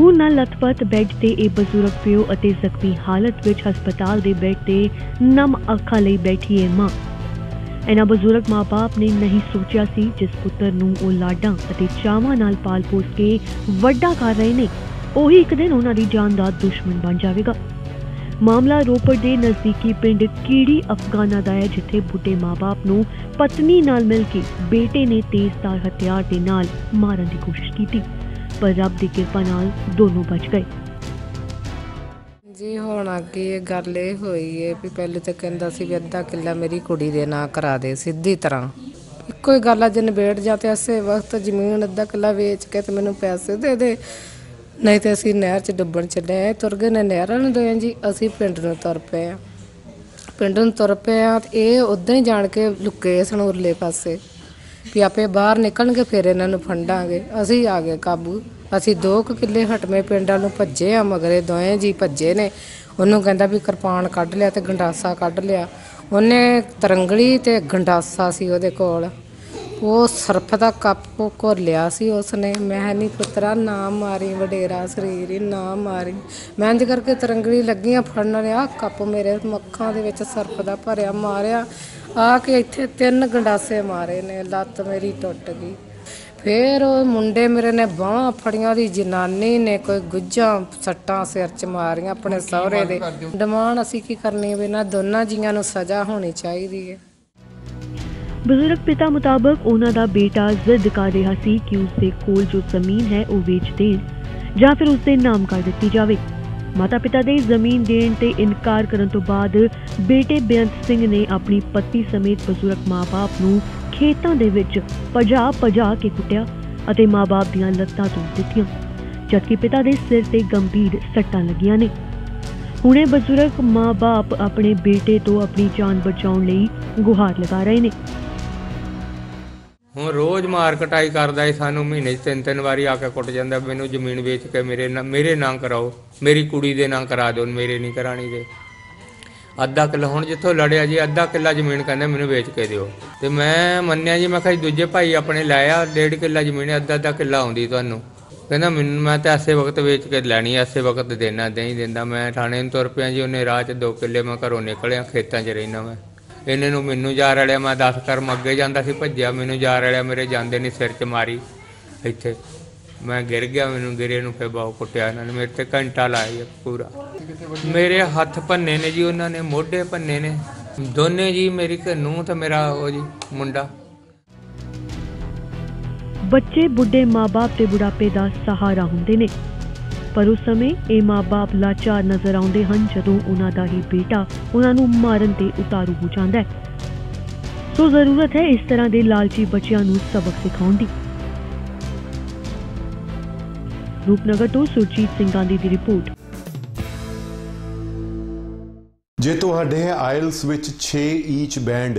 ਖੂਨ ਨਾਲ ਲਥਪਥ ਬੈੱਡ ਤੇ ਇਹ ਬਜ਼ੁਰਗ ਪਿਓ ਅਤੇ ਜ਼ਖਮੀ ਹਾਲਤ ਵਿੱਚ ਹਸਪਤਾਲ ਦੇ ਬੈੱਡ ਤੇ ਨਮ ਅੱਖਾਂ ਲਈ ਬੈਠੀ ਹੈ ਮਾਂ। ਇਹਨਾਂ ਬਜ਼ੁਰਗ ਮਾਪੇ ਨੇ ਨਹੀਂ ਸੋਚਿਆ ਸੀ ਜਿਸ ਪੁੱਤਰ ਨੂੰ ਉਹ ਲਾਡਾਂ ਅਤੇ ਚਾਵਾਂ ਨਾਲ ਪਾਲ ਪੋਸ ਕੇ ਵੱਡਾ ਕਰ ਰਹੇ ਨੇ। ਉਹੀ ਇੱਕ ਦਿਨ ਉਹਨਾਂ ਦੀ ਜਾਨ ਦਾ ਦੁਸ਼ਮਣ ਬਣ ਜਾਵੇਗਾ। ਮਾਮਲਾ ਰੋਪੜ ਦੇ ਨਜ਼ਦੀਕੀ ਪਿੰਡ ਕੀੜੀ ਅਫਗਾਨਾ ਦਾ ਹੈ, ਜਿੱਥੇ ਬੁੱਢੇ ਮਾਪੇ ਨੂੰ ਪਤਨੀ ਨਾਲ ਮਿਲ ਕੇ ਬੇਟੇ ਨੇ ਤੇਜ਼ਧਾਰ ਹਥਿਆਰ ਦੇ ਨਾਲ ਮਾਰਨ ਦੀ ਕੋਸ਼ਿਸ਼ ਕੀਤੀ। ਪਰ ਰੱਬ ਦੀ ਕਿਰਪਾ ਨਾਲ ਦੋਨੋਂ ਬਚ ਗਏ। ਜੀ, ਹੁਣ ਅੱਗੇ ਇਹ ਗੱਲ ਇਹ ਹੋਈ ਹੈ ਵੀ ਪਹਿਲੇ ਤਾਂ ਕਹਿੰਦਾ ਸੀ ਵੀ ਅੱਧਾ ਕਿੱਲਾ ਮੇਰੀ ਕੁੜੀ ਦੇ ਨਾਂ ਕਰਾ ਦੇ, ਸਿੱਧੀ ਤਰ੍ਹਾਂ। ਇੱਕੋ ਹੀ ਗੱਲ ਅੱਜ ਨਿਬੇੜ ਜਾ ਤੇ ਐਸੇ ਵਕਤ ਜ਼ਮੀਨ ਅੱਧਾ ਕਿੱਲਾ ਵੇਚ ਕੇ ਤੇ ਮੈਨੂੰ ਪੈਸੇ ਦੇ ਦੇ। ਨਹੀਂ ਤੇ ਅਸੀਂ ਨਹਿਰ 'ਚ ਡੁੱਬਣ ਚੱਲੇ ਆ ਤੁਰ ਗਏ ਨੇ ਨਹਿਰਾਂ ਨੂੰ ਦੋਆਂ ਜੀ, ਅਸੀਂ ਪਿੰਡ ਨੂੰ ਤੁਰ ਪਏ ਆ। ਪਿੰਡ ਨੂੰ ਤੁਰ ਪਏ ਆ ਤੇ ਇਹ ਉਦਾਂ ਹੀ ਜਾਣ ਕੇ ਲੁੱਕੇ ਸਨ ਉਰਲੇ ਪਾਸੇ। ਵੀ ਆਪੇ ਬਾਹਰ ਨਿਕਲਣਗੇ, ਫਿਰ ਇਹਨਾਂ ਨੂੰ ਫੰਡਾਂਗੇ। ਅਸੀਂ ਆ ਗਏ ਕਾਬੂ। ਅਸੀਂ 2 ਕਿੱਲੇ ਹਟਵੇਂ ਪਿੰਡਾਂ ਨੂੰ ਭੱਜੇ ਆ, ਮਗਰੇ ਦੋਵੇਂ ਜੀ ਭੱਜੇ ਨੇ। ਉਹਨੂੰ ਕਹਿੰਦਾ ਵੀ ਕਿਰਪਾਨ ਕੱਢ ਲਿਆ ਤੇ ਗੰਡਾਸਾ ਕੱਢ ਲਿਆ। ਉਹਨੇ ਤਰੰਗੜੀ ਤੇ ਗੰਡਾਸਾ ਸੀ ਉਹਦੇ ਕੋਲ। ਉਹ ਸਰਫ ਦਾ ਕੱਪ ਘੋਲਿਆ ਸੀ ਉਸਨੇ। ਮੈਂ ਨਹੀਂ ਪੁੱਤਰਾ, ਨਾ ਮਾਰੀ ਵਡੇਰਾ ਸਰੀਰ ਹੀ ਨਾ ਮਾਰੀ। ਮੈਂ ਇੰਜ ਕਰਕੇ ਤਰੰਗਲੀ ਲੱਗੀਆਂ ਫੜਨ ਲਿਆ ਕੱਪ ਮੇਰੇ ਮੱਖਾਂ ਦੇ ਵਿੱਚ ਸਰਫ ਦਾ ਭਰਿਆ, ਮਾਰਿਆ। ਆ ਕੇ ਇੱਥੇ ਤਿੰਨ ਗੰਡਾਸੇ ਮਾਰੇ ਨੇ ਲੱਤ ਮੇਰੀ ਟੁੱਟ ਗਈ। ਫੇਰ ਉਹ ਮੁੰਡੇ ਮੇਰੇ ਨੇ ਬਾਹਾਂ ਫੜੀਆਂ ਦੀ ਜਨਾਨੀ ਨੇ ਕੋਈ ਗੁੱਜਾਂ ਸੱਟਾਂ ਸਿਰ ਚ ਮਾਰੀਆਂ ਆਪਣੇ ਸਹੁਰੇ ਦੇ। ਡਿਮਾਂਡ ਅਸੀਂ ਕੀ ਕਰਨੀ ਵੀ ਨਾ ਦੋਨਾਂ ਜੀਆਂ ਨੂੰ ਸਜ਼ਾ ਹੋਣੀ ਚਾਹੀਦੀ ਹੈ। ਬਜ਼ੁਰਗ ਪਿਤਾ ਮੁਤਾਬਕ ਉਹਨਾਂ ਦਾ ਬੇਟਾ ਜ਼ਿੱਦ ਕਰ ਰਿਹਾ ਸੀ ਕਿ ਉਸ ਦੇ ਕੋਲ ਜੋ ਜ਼ਮੀਨ ਹੈ ਉਹ ਵੇਚ ਦੇਣ ਜਾਂ ਫਿਰ ਉਸ ਦੇ ਨਾਮ ਕਰ ਦਿੱਤੀ ਜਾਵੇ। ਮਾਤਾ ਪਿਤਾ ਦੇ ਜ਼ਮੀਨ ਦੇਣ ਤੇ ਇਨਕਾਰ ਕਰਨ ਤੋਂ ਬਾਅਦ ਬੇਟੇ ਬੇਅੰਤ ਸਿੰਘ ਨੇ ਆਪਣੀ ਪਤਨੀ ਸਮੇਤ ਬਜ਼ੁਰਗ ਮਾਂ-ਬਾਪ ਨੂੰ ਖੇਤਾਂ ਦੇ ਵਿੱਚ ਪਜਾ ਪਜਾ ਕੇ ਕੁੱਟਿਆ ਅਤੇ ਮਾਂ-ਬਾਪ ਦੀਆਂ ਲੱਤਾਂ ਤੋੜ ਦਿੱਤੀਆਂ, ਜਦਕਿ ਪਿਤਾ ਦੇ ਸਿਰ ਤੇ ਗੰਭੀਰ ਸੱਟਾਂ ਲੱਗੀਆਂ ਨੇ। ਹੁਣੇ ਬਜ਼ੁਰਗ ਮਾਂ-ਬਾਪ ਆਪਣੇ ਬੇਟੇ ਤੋਂ ਆਪਣੀ ਜਾਨ ਬਚਾਉਣ ਲਈ ਗੁਹਾਰ ਲਗਾ ਰਹੇ ਨੇ। ਹੁਣ ਰੋਜ਼ ਮਾਰ ਕਟਾਈ ਕਰਦਾ ਏ, ਸਾਨੂੰ ਮਹੀਨੇ 'ਚ ਤਿੰਨ ਤਿੰਨ ਵਾਰੀ ਆ ਕੇ ਕੁੱਟ ਜਾਂਦਾ, ਮੈਨੂੰ ਜ਼ਮੀਨ ਵੇਚ ਕੇ ਮੇਰੇ ਨਾਂ ਮੇਰੇ ਨਾਂ ਕਰਾਓ, ਮੇਰੀ ਕੁੜੀ ਦੇ ਨਾਂ ਕਰਾ ਦਿਓ, ਮੇਰੇ ਨਹੀਂ ਕਰਾਣੀ ਦੇ। ਅੱਧਾ ਕਿੱਲਾ, ਹੁਣ ਜਿੱਥੋਂ ਲੜਿਆ ਜੀ, ਅੱਧਾ ਕਿੱਲਾ ਜ਼ਮੀਨ ਕਹਿੰਦਾ ਮੈਨੂੰ ਵੇਚ ਕੇ ਦਿਓ। ਤੇ ਮੈਂ ਮੰਨਿਆ ਜੀ, ਮੈਂ ਕਿਹਾ ਦੂਜੇ ਭਾਈ ਆਪਣੇ ਲਾਇਆ ਡੇਢ ਕਿੱਲਾ ਜ਼ਮੀਨ ਅੱਧਾ ਅੱਧਾ ਕਿੱਲਾ ਆਉਂਦੀ ਤੁਹਾਨੂੰ। ਕਹਿੰਦਾ ਮੈਨੂੰ, ਮੈਂ ਤਾਂ ਐਸੇ ਵਕਤ ਵੇਚ ਕੇ ਲੈਣੀ ਐਸੇ ਵਕਤ ਦੇਣਾ ਨਹੀਂ ਦਿੰਦਾ। ਮੈਂ ਥਾਣੇ ਨੂੰ ਤੁਰ ਪਿਆ ਜੀ, ਉਹਨੇ ਰਾਹ 'ਚ ਦੋ ਕਿੱਲੇ, ਮੈਂ ਘਰੋਂ ਨਿਕਲਿਆ, ਖੇਤਾਂ 'ਚ ਰਹਿਣਾ ਮੈਂ। ਇਹਨੇ ਨੂੰ ਮੈਨੂੰ ਜਾ ਰੜਿਆ ਮੈਂ 10 ਕਰਮ ਅੱਗੇ ਜਾਂਦਾ ਸੀ, ਭੱਜਿਆ। ਮੈਨੂੰ ਜਾ ਰੜਿਆ ਮੇਰੇ ਜਾਂਦੇ ਨਹੀਂ ਸਿਰ 'ਚ ਮਾਰੀ। ਇੱਥੇ ਮੈਂ ਗਿਰ ਗਿਆ, ਮੈਨੂੰ ਗਿਰੇ ਨੂੰ ਫਿਰ ਬਹੁਤ ਕੁੱਟਿਆ ਇਹਨਾਂ ਨੇ। ਮੇਰੇ ਤੇ ਘੰਟਾ ਲਾਇਆ ਪੂਰਾ। ਮੇਰੇ ਹੱਥ ਭੰਨੇ ਨੇ ਜੀ ਉਹਨਾਂ ਨੇ, ਮੋਢੇ ਭੰਨੇ ਨੇ। ਦੋਨੇ ਜੀ, ਮੇਰੀ ਨੂੰ ਤੇ ਮੇਰਾ ਉਹ ਜੀ, ਮੁੰਡਾ। ਬੱਚੇ, ਬੁੱਢੇ ਮਾਪੇ ਤੇ ਬੁਢਾਪੇ ਦਾ ਸਹਾਰਾ ਹੁੰਦੇ ਨੇ। ਪਰ ਉਸ ਸਮੇਂ ਇਹ ਮਾਪੇ ਲਾਚਾਰ ਨਜ਼ਰ ਆਉਂਦੇ ਹਨ ਜਦੋਂ ਉਹਨਾਂ ਦਾ ਹੀ ਬੇਟਾ ਉਹਨਾਂ ਨੂੰ ਮਾਰਨ ਤੇ ਉਤਾਰੂ ਹੋ ਜਾਂਦਾ ਹੈ। ਸੋ ਜ਼ਰੂਰਤ ਹੈ ਇਸ ਤਰ੍ਹਾਂ ਦੇ ਲਾਲਚੀ ਬੱਚਿਆਂ ਨੂੰ ਸਬਕ ਸਿਖਾਉਣ ਦੀ। ਰੂਪਨਗਰ ਤੋਂ ਸੁਰਜੀਤ ਸਿੰਘ ਗਾਂਧੀ ਦੀ ਰਿਪੋਰਟ। ਜੇ ਤੁਹਾਡੇ ਆਇਲਸ ਵਿੱਚ 6 ਈਚ ਬੈਂਡ